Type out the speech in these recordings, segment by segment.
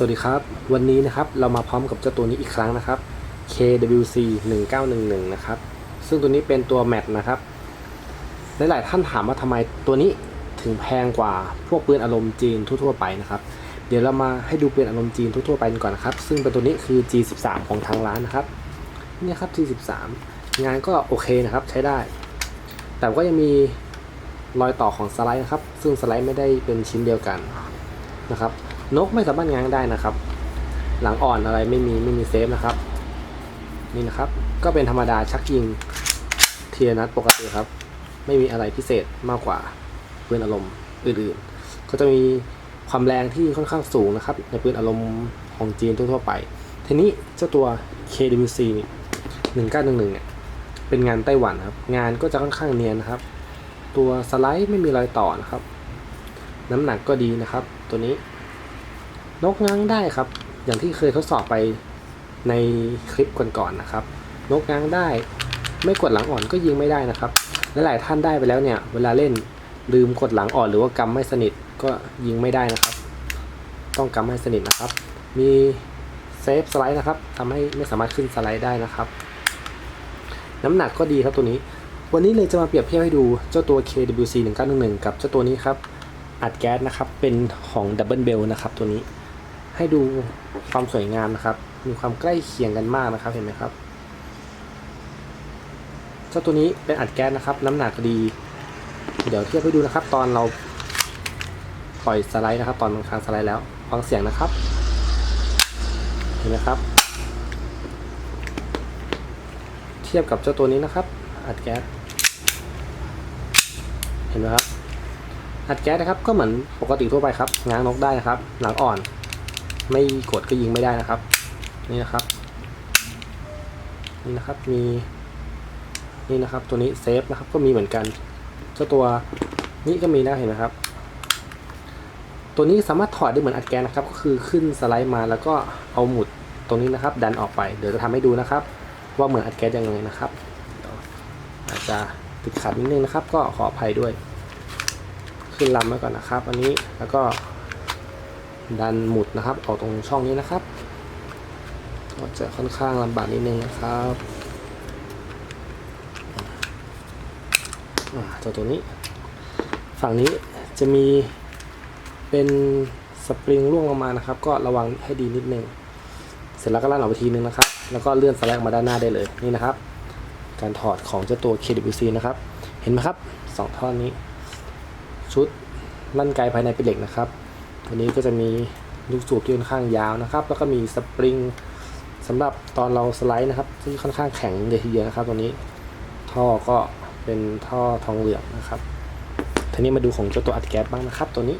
สวัสดีครับ วันนี้นะครับเรามาพร้อมกับเจ้าตัวนี้อีกครั้งนะครับ KWC 1911นะครับ ซึ่งตัวนี้เป็นตัวแมทนะครับหลายๆท่านถามว่าทำไมตัวนี้ถึงแพงกว่าพวกปืนอารมณ์จีนทั่วๆไปนะครับ เดี๋ยวเรามาให้ดูปืนอารมณ์จีนทั่วๆไปกันก่อนนะครับ ซึ่งเป็นตัวนี้คือ G13 ของทางร้านนะครับนี่ครับ G13 งานก็โอเคนะครับใช้ได้ แต่ก็ยังมีรอยต่อของสไลด์นะครับ ซึ่งสไลด์ไม่ได้เป็นชิ้นเดียวกันนะครับ นกไม่สามารถง้างได้นะครับ หลังอ่อนอะไรไม่มีไม่มีเซฟนะครับ นี่นะครับ ก็เป็นธรรมดาชักยิงเทียนัดปกติครับ ไม่มีอะไรพิเศษมากกว่าปืนอารมณ์อื่นๆ ก็จะมีความแรงที่ค่อนข้างสูงนะครับ ในปืนอารมณ์ของจีนทั่วๆไป ทีนี้เจ้าตัว KWC 1911เนี่ยเป็นงานไต้หวันครับ งานก็จะค่อนข้างเนียนนะครับ ตัวสไลด์ไม่มีรอยต่อนะครับ น้ำหนักก็ดีนะครับ ตัวนี้ นกง้างได้ครับ อย่างที่เคยทดสอบไปในคลิปก่อนๆนะครับ นกง้างได้ ไม่กดหลังอ่อนก็ยิงไม่ได้นะครับและหลายท่านได้ไปแล้วเนี่ย เวลาเล่นลืมกดหลังอ่อนหรือว่ากำไม่สนิทก็ยิงไม่ได้นะครับ ต้องกำให้สนิทนะครับ มีเซฟสไลด์นะครับทำให้ไม่สามารถขึ้นสไลด์ได้นะครับ น้ำหนักก็ดีครับตัวนี้ วันนี้เลยจะมาเปรียบเทียบให้ดูเจ้าตัว KWC 1911กับเจ้าตัวนี้ครับอัดแก๊สนะครับ เป็นของ Double Bell นะครับตัวนี้ ให้ดูความสวยงามนะครับ มีความใกล้เคียงกันมากนะครับ เห็นไหมครับ เจ้าตัวนี้เป็นอัดแก๊สนะครับ น้ำหนักดี เดี๋ยวเทียบให้ดูนะครับ ตอนเราปล่อยสไลด์นะครับ ตอนมันค้างสไลด์แล้วฟังเสียงนะครับ เห็นไหมครับ เทียบกับเจ้าตัวนี้นะครับ อัดแก๊ส เห็นไหมครับอัดแก๊สนะครับก็เหมือนปกติทั่วไปครับง้างนกได้นะครับ หลังอ่อน ไม่กดก็ยิงไม่ได้นะครับ นี่นะครับ นี่นะครับมีนี่นะครับ ตัวนี้เซฟนะครับก็มีเหมือนกันเจ้าตัวนี้ก็มีนะเห็นไหมครับ ตัวนี้สามารถถอดได้เหมือนอัดแก๊สนะครับ ก็คือขึ้นสไลด์มาแล้วก็เอาหมุดตรงนี้นะครับ ดันออกไปเดี๋ยวจะทำให้ดูนะครับ ว่าเหมือนอัดแก๊สยังไงนะครับอาจจะติดขัดนิดนึงนะครับ ก็ขออภัยด้วย ขึ้นลำไว้ก่อนนะครับ อันนี้แล้วก็ ดันหมุดนะครับออกตรงช่องนี้นะครับก็จะค่อนข้างลำบากนิดนึงนะครับตัวตัวนี้ ฝั่งนี้จะมีเป็นสปริงร่วงลงมานะครับ ก็ระวังให้ดีนิดนึง เสร็จแล้วก็ลั่นออกไปทีนึงนะครับ แล้วก็เลื่อนสไลด์ออกมาด้านหน้าได้เลยนี่นะครับ การถอดของเจ้าตัว KWC นะครับ เห็นไหมครับสองท่อนนี้ ชุดลั่นไกภายในเป็นเหล็กนะครับ ตัวนี้ก็จะมีลูกสูบที่ค่อนข้างยาวนะครับ แล้วก็มีสปริงสำหรับตอนเราสไลด์นะครับที่ค่อนข้างแข็งเลยทีเดียวนะครับตัวนี้ท่อก็เป็นท่อทองเหลืองนะครับทีนี้มาดูของเจ้าตัวอัดแก๊สบ้างนะครับ ตัวนี้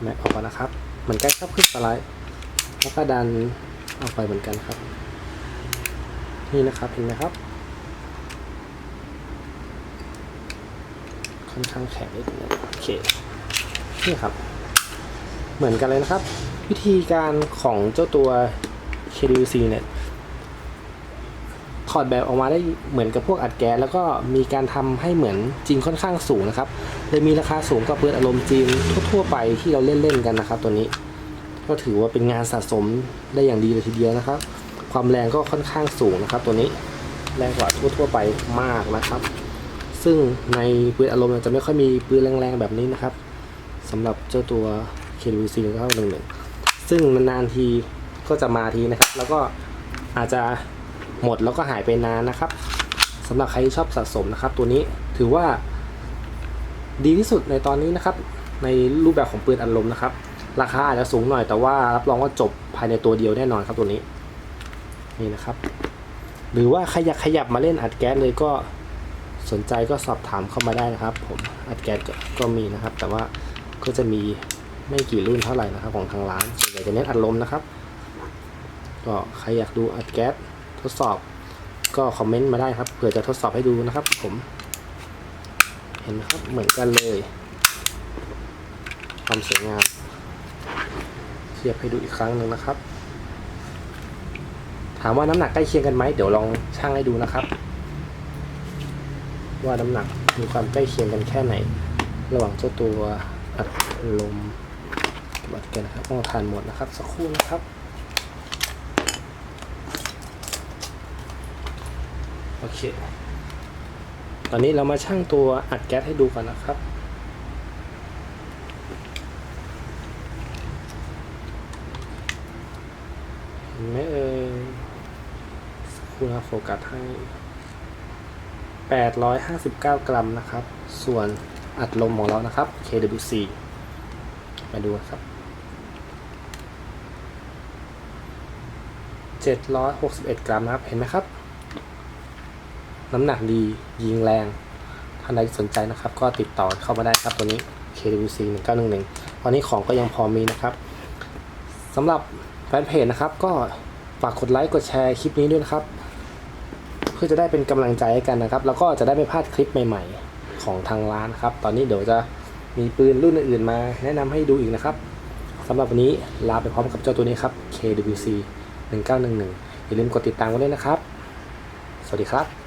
แม็กออกมานะครับเหมือนกันครับขึ้นสไลด์แล้วก็ดันออกไปเหมือนกันครับ นี่นะครับเห็นไหมครับ ค่อนข้างแข็งนิดนึงโอเค นี่ครับ เหมือนกันเลยนะครับ วิธีการของเจ้าตัว KWC เนี่ยถอดแบบออกมาได้เหมือนกับพวกอัดแก๊สแล้วก็มีการทำให้เหมือนจริงค่อนข้างสูงนะครับเลยมีราคาสูงกว่าปืนอารมณ์จีนทั่วๆไปที่เราเล่นๆกันนะครับตัวนี้ ก็ถือว่าเป็นงานสะสมได้อย่างดีเลยทีเดียวนะครับ ความแรงก็ค่อนข้างสูงนะครับ ตัวนี้แรงกว่าทั่วๆไปมากนะครับ ซึ่งในปืนอารมณ์จะไม่ค่อยมีปืนแรงๆแบบนี้นะครับ สำหรับเจ้าตัว KWC 1911ซึ่งนานๆทีก็จะมาทีนะครับ แล้วก็อาจจะหมดแล้วก็หายไปนานนะครับสำหรับใครที่ชอบสะสมนะครับ ตัวนี้ถือว่าดีที่สุดในตอนนี้นะครับ ในรูปแบบของปืนอารมณ์นะครับ ราคาอาจจะสูงหน่อยแต่ว่ารับรองว่าจบภายในตัวเดียวแน่นอนครับตัวนี้นี่นะครับ หรือว่าใครอยากขยับมาเล่นอัดแก๊สเลยก็สนใจก็สอบถามเข้ามาได้นะครับ ผมอัดแก๊สก็มีนะครับ แต่ว่า ก็จะมีไม่กี่รุ่นเท่าไหร่นะครับของทางร้านส่วนใหญ่จะเน้นอัดลมนะครับ ก็ใครอยากดูอัดแก๊สทดสอบ ก็คอมเมนต์มาได้ครับเผื่อจะทดสอบให้ดูนะครับ ผม เห็นครับเหมือนกันเลย ความสวยงามเทียบให้ดูอีกครั้งหนึ่งนะครับ ถามว่าน้ำหนักใกล้เคียงกันไหมเดี๋ยวลองชั่งให้ดูนะครับ ว่าน้ำหนักมีความใกล้เคียงกันแค่ไหน ระหว่างเจ้าตัว อัดลมบัตรกันนะครับต้องทานหมดนะครับ สักครู่นะครับโอเค ตอนนี้เรามาชั่งตัวอัดแก๊สให้ดูก่อนนะครับเห็นไหมเอ่ยสักครู่นะครับโฟกัสให้859 กรัมนะครับ ส่วน อัดลมของเรานะครับ KWC มาดูครับ 761 กรัมนะครับ เห็นไหมครับ น้ำหนักดียิงแรงท่านใดสนใจนะครับ ก็ติดต่อเข้ามาได้ครับตัวนี้ KWC 1911ตอนนี้ของก็ยังพอมีนะครับสำหรับแฟนเพจนะครับ ก็ฝากกดไลค์กดแชร์คลิปนี้ด้วยนะครับ เพื่อจะได้เป็นกำลังใจให้กันนะครับ แล้วก็จะได้ไม่พลาดคลิปใหม่ ๆ ของทางร้านครับ ตอนนี้เดี๋ยวจะมีปืนรุ่นอื่นๆมา แนะนำให้ดูอีกนะครับสำหรับวันนี้ลาไปพร้อมกับเจ้าตัวนี้ครับ KWC 1911อย่าลืมกดติดตามกันด้วยนะครับ สวัสดีครับ